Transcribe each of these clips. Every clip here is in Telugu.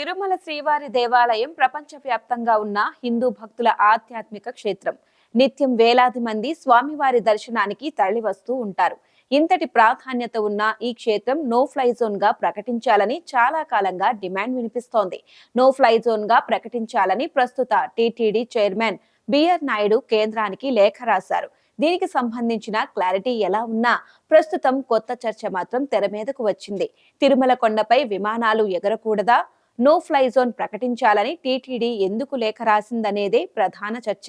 తిరుమల శ్రీవారి దేవాలయం ప్రపంచవ్యాప్తంగా ఉన్న హిందూ భక్తుల ఆధ్యాత్మిక క్షేత్రం. నిత్యం వేలాది మంది స్వామివారి దర్శనానికి తరలివస్తూ ఉంటారు. ఇంతటి ప్రాధాన్యత ఉన్న ఈ క్షేత్రం నో ఫ్లై జోన్గా ప్రకటించాలని చాలా కాలంగా డిమాండ్ వినిపిస్తోంది. నో ఫ్లై జోన్గా ప్రకటించాలని ప్రస్తుత టీటీడీ చైర్మన్ బిఆర్ నాయుడు కేంద్రానికి లేఖ రాశారు. దీనికి సంబంధించిన క్లారిటీ ఎలా ఉన్నా ప్రస్తుతం కొత్త చర్చ మాత్రం తెర మీదకు వచ్చింది. తిరుమల కొండపై విమానాలు ఎగరకూడదా? నో ఫ్లై జోన్ ప్రకటించాలని టీటీడీ ఎందుకు లేఖ రాసిందనేదే ప్రధాన చర్చ.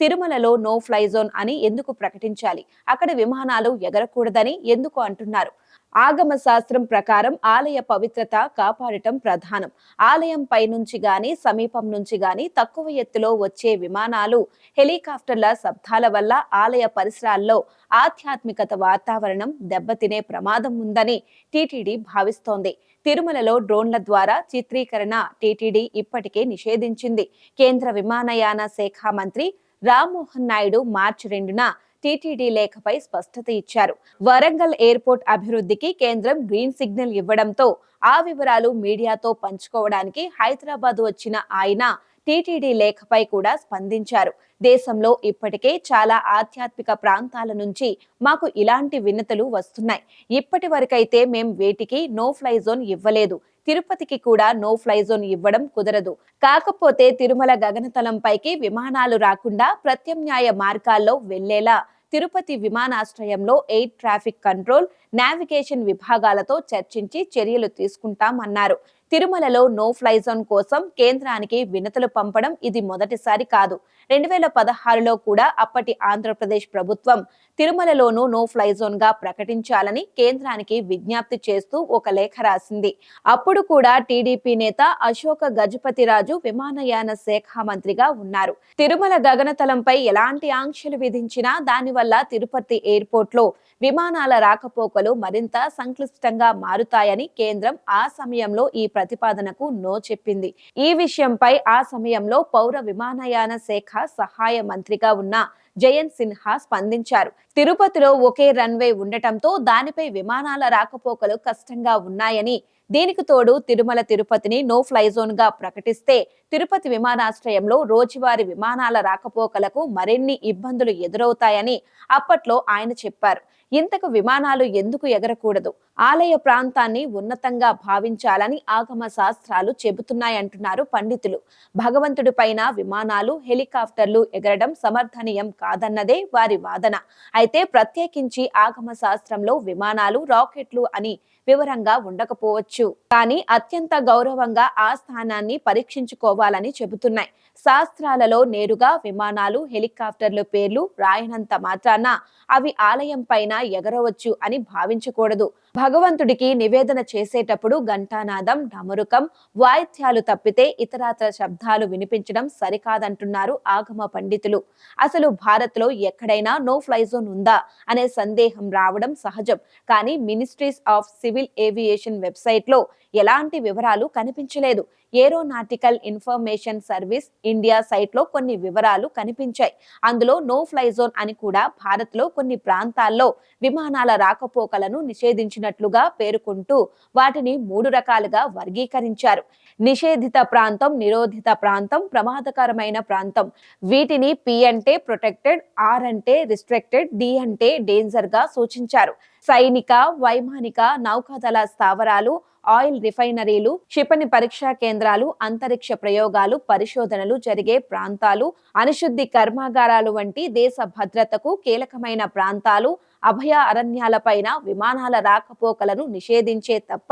తిరుమలలో నో ఫ్లై జోన్ అని ఎందుకు ప్రకటించాలి? అక్కడ విమానాలు ఎగరకూడదని ఎందుకు అంటున్నారు? ఆగమ శాస్త్రం ప్రకారం ఆలయ పవిత్రత కాపాడటం ప్రధానం. ఆలయం పై నుంచి గాని సమీపం నుంచి గాని తక్కువ ఎత్తులో వచ్చే విమానాలు హెలికాప్టర్ల శబ్దాల వల్ల ఆలయ పరిసరాల్లో ఆధ్యాత్మికత వాతావరణం దెబ్బతినే ప్రమాదం ఉందని టీటీడీ భావిస్తోంది. తిరుమలలో డ్రోన్ల ద్వారా చిత్రీకరణ టీటీడీ ఇప్పటికే నిషేధించింది. కేంద్ర విమానయాన శాఖ మంత్రి రామ్మోహన్ నాయుడు మార్చి రెండున టీటీడీ లేఖపై స్పష్టత ఇచ్చారు. వరంగల్ ఎయిర్పోర్ట్ అభివృద్ధికి కేంద్రం గ్రీన్ సిగ్నల్ ఇవ్వడంతో ఆ వివరాలు మీడియాతో పంచుకోవడానికి హైదరాబాద్ వచ్చిన ఆయన టీటీడీ లేఖపై కూడా స్పందించారు. దేశంలో ఇప్పటికే చాలా ఆధ్యాత్మిక ప్రాంతాల నుంచి మాకు ఇలాంటి వినతులు వస్తున్నాయి. ఇప్పటి వరకైతే మేం వేటికి నో ఫ్లై జోన్ ఇవ్వలేదు. తిరుపతికి కూడా నో ఫ్లై జోన్ ఇవ్వడం కుదరదు. కాకపోతే తిరుమల గగనతలంపైకి విమానాలు రాకుండా ప్రత్యామ్నాయ మార్గాల్లో వెళ్ళేలా తిరుపతి విమానాశ్రయంలో ఎయిర్ ట్రాఫిక్ కంట్రోల్ నావిగేషన్ విభాగాలతో చర్చించి చర్యలు తీసుకుంటామన్నారు. తిరుమలలో నో ఫ్లై జోన్ కోసం కేంద్రానికి వినతులు పంపడం ఇది మొదటిసారి కాదు. రెండు వేల పదహారులో కూడా అప్పటి ఆంధ్రప్రదేశ్ ప్రభుత్వం తిరుమలలోనూ నో ఫ్లై జోన్గా ప్రకటించాలని కేంద్రానికి విజ్ఞప్తి చేస్తూ ఒక లేఖ రాసింది. అప్పుడు కూడా టీడీపీ నేత అశోక గజపతిరాజు విమానయాన శాఖ మంత్రిగా ఉన్నారు. తిరుమల గగనతలంపై ఎలాంటి ఆంక్షలు విధించినా దానివల్ల తిరుపతి ఎయిర్పోర్ట్లో విమానాల రాకపోకలు మరింత సంక్లిష్టంగా మారుతాయని కేంద్రం ఆ సమయంలో ఈ ప్రతిపాదనకు నో చెప్పింది. ఈ విషయంపై ఆ సమయంలో పౌర విమానయాన శాఖ సహాయ మంత్రిగా ఉన్న జయంత్ సిన్హా స్పందించారు. తిరుపతిలో ఒకే రన్వే ఉండటంతో దానిపై విమానాల రాకపోకలు కష్టంగా ఉన్నాయని దీనికి తోడు తిరుమల తిరుపతిని నో ఫ్లై జోన్గా ప్రకటిస్తే తిరుపతి విమానాశ్రయంలో రోజువారీ విమానాల రాకపోకలకు మరిన్ని ఇబ్బందులు ఎదురవుతాయని అప్పట్లో ఆయన చెప్పారు. ఇంతకు విమానాలు ఎందుకు ఎగరకూడదు? ఆలయ ప్రాంతాన్ని ఉన్నతంగా భావించాలని ఆగమ శాస్త్రాలు చెబుతున్నాయంటున్నారు పండితులు. భగవంతుడి పైన విమానాలు హెలికాప్టర్లు ఎగరడం సమర్థనీయం కాదన్నదే వారి వాదన. అయితే ప్రత్యేకించి ఆగమ శాస్త్రంలో విమానాలు రాకెట్లు అని వివరంగా ఉండకపోవచ్చు. కానీ అత్యంత గౌరవంగా ఆ స్థానాన్ని పరీక్షించుకోవాలని చెబుతున్నాయి. శాస్త్రాలలో నేరుగా విమానాలు హెలికాప్టర్ల పేర్లు రాయనంత మాత్రాన అవి ఆలయం పైన ఎగరవచ్చు అని భావించకూడదు. భగవంతుడికి నివేదన చేసేటప్పుడు ఘంటానాదం డమరుకం వాయిద్యాలు తప్పితే ఇతరాతర శబ్దాలు వినిపించడం సరికాదంటున్నారు ఆగమ పండితులు. అసలు భారత్లో ఎక్కడైనా నో ఫ్లై జోన్ ఉందా అనే సందేహం రావడం సహజం. కానీ మినిస్ట్రీస్ ఆఫ్ సివిల్ ఏవియేషన్ వెబ్సైట్లో ఎలాంటి వివరాలు కనిపించలేదు. ఏరోనాటికల్ ఇన్ఫర్మేషన్ సర్వీస్ ఇండియా సైట్లో కొన్ని వివరాలు కనిపించాయి. అందులో నో ఫ్లై జోన్ అని కూడా భారత్లో కొన్ని ప్రాంతాల్లో విమానాల రాకపోకలను నిషేధించిన నిషేధించినట్లుగా పేర్కొంటూ వాటిని మూడు రకాలుగా వర్గీకరించారు. నిషేధిత ప్రాంతం నిరోధిత ప్రాంతం ప్రమాదకరమైన ప్రాంతం. వీటిని పి అంటే ప్రొటెక్టెడ్ ఆర్ అంటే రిస్ట్రిక్టెడ్ డి అంటే డేంజర్గా సూచించారు. సైనిక వైమానిక నౌకాదళ స్థావరాలు ఆయిల్ రిఫైనరీలు క్షిపణి పరీక్షా కేంద్రాలు అంతరిక్ష ప్రయోగాలు పరిశోధనలు జరిగే ప్రాంతాలు అణుశుద్ధి కర్మాగారాలు వంటి దేశ భద్రతకు కీలకమైన ప్రాంతాలు అభయ అరణ్యాలపైన విమానాల రాకపోకలను నిషేధించే తప్ప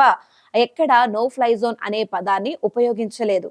ఎక్కడా నో ఫ్లై జోన్ అనే పదాన్ని ఉపయోగించలేదు.